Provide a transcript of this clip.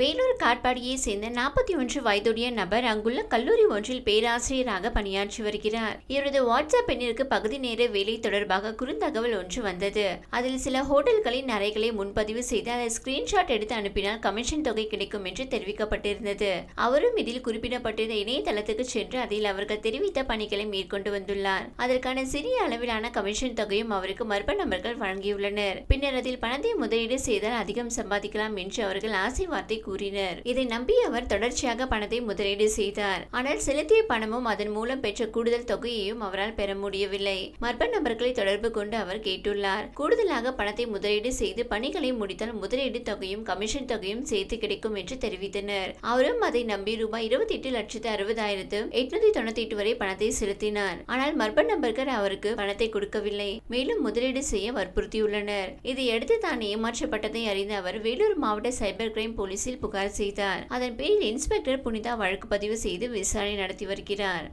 வேலூர் காட்பாடியை சேர்ந்த நாற்பத்தி ஒன்று வயதுடைய நபர் அங்குள்ள கல்லூரி ஒன்றில் பேராசிரியராக பணியாற்றி வருகிறார். இவரது வாட்ஸ்அப் எண்ணிற்கு பகுதி நேர வேலை தொடர்பாக குறுந்தகவல் ஒன்று வந்தது. அதில் சில ஹோட்டல்களின் அறைகளை முன்பதிவு செய்து அதை ஸ்கிரீன்ஷாட் எடுத்து அனுப்பினால் கமிஷன் தொகை கிடைக்கும் என்று தெரிவிக்கப்பட்டிருந்தது. அவரும் இதில் குறிப்பிடப்பட்டிருந்த இணையதளத்துக்கு சென்று அதில் அவர்கள் தெரிவித்த பணிகளை மேற்கொண்டு வந்துள்ளார். அதற்கான சிறிய அளவிலான கமிஷன் தொகையும் அவருக்கு மர்ம நபர்கள் வழங்கியுள்ளனர். பின்னர் அதில் பணத்தை முதலீடு செய்தால் அதிகம் சம்பாதிக்கலாம் என்று அவர்கள் ஆசை வார்த்தை கூறினர். இதை நம்பி அவர் தொடர்ச்சியாக பணத்தை முதலீடு செய்தார். ஆனால் செலுத்திய பணமும் அதன் மூலம் பெற்ற கூடுதல் தொகையையும் அவரால் பெற முடியவில்லை. மர்ம நபர்களை தொடர்பு கொண்டு அவர் கேட்டுள்ளார். கூடுதலாக பணத்தை முதலீடு செய்து பணிகளை முடித்தால் முதலீடு தொகையும் கமிஷன் தொகையும் சேர்த்து கிடைக்கும் என்று தெரிவித்தனர். அவரும் அதை நம்பி ரூபாய் இருபத்தி எட்டு லட்சத்து அறுபதாயிரத்து எட்நூத்தி தொண்ணூத்தி எட்டு வரை பணத்தை செலுத்தினார். ஆனால் மர்ம நபர்கள் அவருக்கு பணத்தை கொடுக்கவில்லை. மேலும் முதலீடு செய்ய வற்புறுத்தியுள்ளனர். இதையடுத்து தான் ஏமாற்றப்பட்டதை அறிந்த அவர் வேலூர் மாவட்ட சைபர் கிரைம் போலீசில் புகார் செய்தார். அதன் பேரில் இன்ஸ்பெக்டர் புனிதா வழக்கு பதிவு செய்து விசாரணை நடத்தி வருகிறார்.